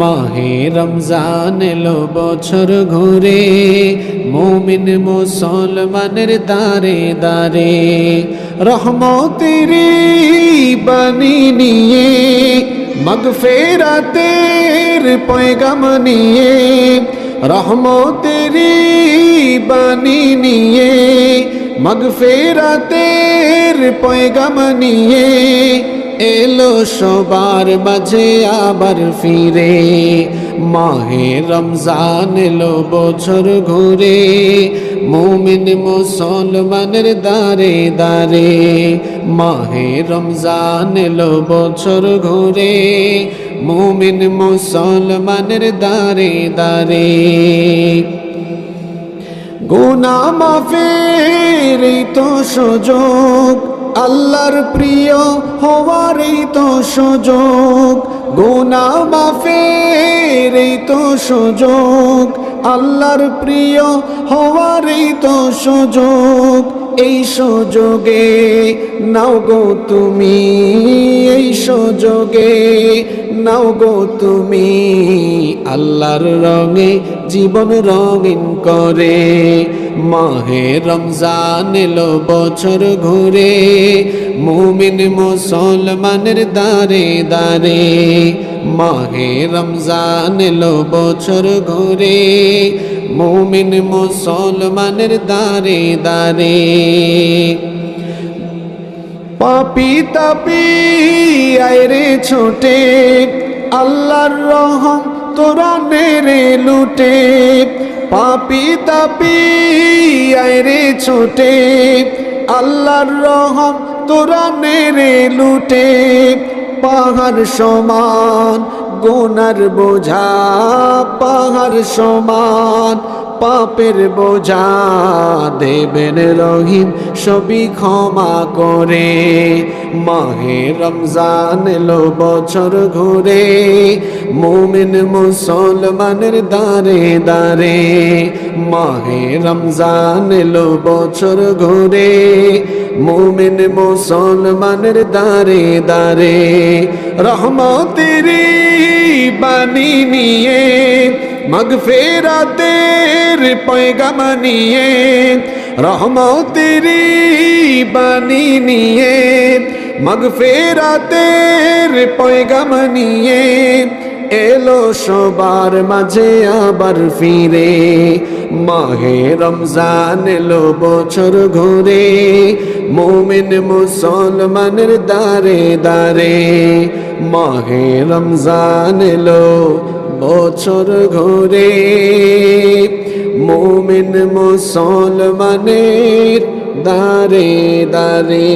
মাহে রমজান এলো বছর ঘুরে, মুমিন মুসলমানের দারে দারে রহমতেরি বাণী নিয়ে, মগফেরাতের পয়গাম নিয়ে রহমতেরি বাণী নিয়ে, মগফেরাতের পয়গাম নিয়ে এলো সবার মাঝে আবার ফিরে। মাহে রমজান এলো বছর ঘুরে। মুমিন মুসলমানের দারে দারে মাহে রমজান এলো বছর ঘুরে। মুমিন মুসলমানের দারে দারে গুনা মাফের তো সুযোগ। আল্লাহর প্রিয় হওয়ার এই তো সুযোগ। গুনা মাফের এই তো সুযোগ। আল্লাহর প্রিয় হওয়ার এই তো সুযোগ। এই সুযোগে নাও গো তুমি, এই সুযোগে নাও গো তুমি। আল্লাহর রঙে জীবন রঙিন করে। মাহে রমজান এলো বছর ঘুরে, মুমিন মুসলমানের দারে দারে মাহে রমজান এলো বছর ঘুরে, মুমিন মুসলমানের দারে দারে পাপি তাপি আয়রে ছোটে, আল্লাহর রহম তোরা নেরে লুটে, পাপি তাপি আয়রে ছোটে। আল্লাহর রহম নেরে লুটে, পাহাড় সমান, গোনার বোঝা, পাহাড় সমান, পাপের বোঝা। দেবেন রহিম সবই ক্ষমা করে। মাহে রমজান এলো বছর ঘুরে, মুমিন মুসলমানের দারে দারে মাহে রমজান এলো বছর ঘুরে, মুমিন মুসলমানের দারে দারে রহমতেরি বাণী নিয়ে, মগফেরাতের পয়গাম নিয়ে, রহমতেরি বাণী নিয়ে মগফেরাতের পয়গাম নিয়ে এলো সবার মাঝে আবার ফিরে। মাহে রমজান এলো বছর ঘুরে, মোমিন মুসলমানের দারে দারে মাহে রমজান এলো বছর ঘুরে, মোমিন মুসলমানের দারে দারে।